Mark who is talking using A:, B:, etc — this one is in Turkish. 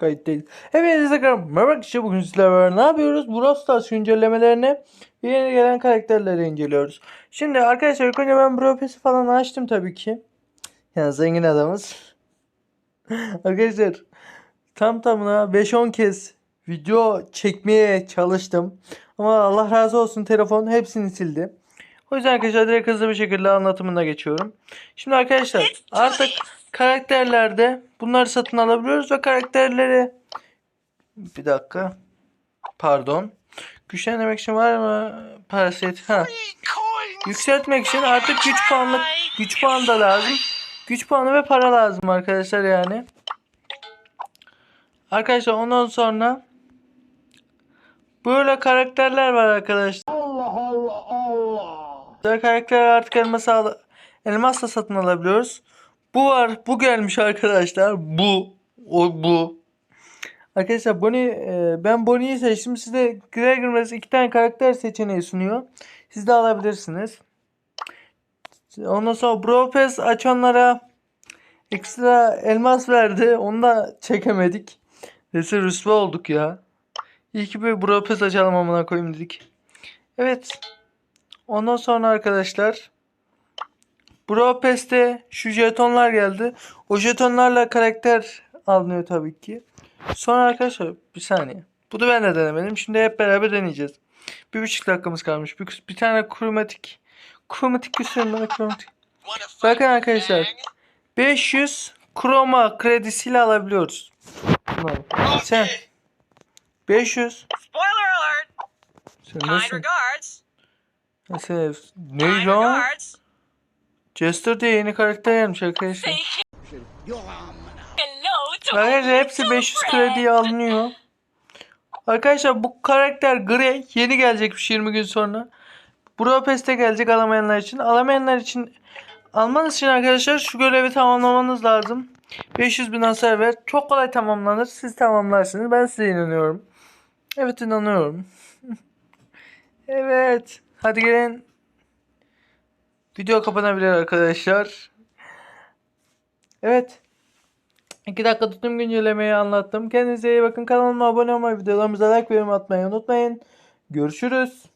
A: Kayıt değil. Evet Instagram. Merhaba arkadaşlar bugün sizlerle ne yapıyoruz? Brawl Stars güncellemelerini ve yeni gelen karakterleri inceliyoruz. Şimdi arkadaşlar ilk önce ben Brawl falan açtım tabii ki. Yani zengin adamız. arkadaşlar tam tamına 5-10 kez video çekmeye çalıştım. Ama Allah razı olsun telefon hepsini sildi. O yüzden arkadaşlar direkt hızlı bir şekilde anlatımına geçiyorum. Şimdi arkadaşlar artık karakterlerde bunları satın alabiliyoruz ve karakterleri. Bir dakika. Pardon. Güçlendirmek için var mı? Parasit ha. Yükseltmek için artık güç puanlık güç puanı da lazım. Güç puanı ve para lazım arkadaşlar yani. Arkadaşlar ondan sonra böyle karakterler var arkadaşlar. Güzel karakter artık elmas elmasla satın alabiliyoruz. Bu var. Bu gelmiş arkadaşlar. Bu. O bu. Arkadaşlar Bonnie, e, ben Bonnie'yi seçtim. Size girmez iki tane karakter seçeneği sunuyor. Siz de alabilirsiniz. Ondan sonra Pass açanlara ekstra elmas verdi. Onu da çekemedik. Neyse rüsva olduk ya. İyi ki Brawl Pass açalım amına koyayım dedik. Evet. Ondan sonra arkadaşlar Brawl Pass'te şu jetonlar geldi. O jetonlarla karakter alınıyor tabii ki. Sonra arkadaşlar bir saniye. Bu da ben de denemedim. Şimdi hep beraber deneyeceğiz. Bir buçuk dakikamız kalmış. Bir, bir tane kromatik. Kromatik gösterin bana kromatik. Bakın arkadaşlar. 500 kroma kredisiyle alabiliyoruz. Bunları. Sen 500
B: Spoiler alert!
A: sen nasıl? Sen ne lan? Jester diye yeni karakter gelmiş arkadaşlar. Arkadaşlar hepsi 500 krediye alınıyor. Arkadaşlar bu karakter Grey yeni gelecekmiş 20 gün sonra. Pass'te gelecek alamayanlar için. Alamayanlar için almanız için arkadaşlar şu görevi tamamlamanız lazım. 500 bin hasar ver. Çok kolay tamamlanır. Siz tamamlarsınız. Ben size inanıyorum. Evet inanıyorum. evet. Hadi gelin. Video kapanabilir arkadaşlar. Evet. 2 dakika tutum güncellemeyi anlattım. Kendinize iyi bakın. Kanalıma abone olmayı, videolarımıza like ve atmayı unutmayın. Görüşürüz.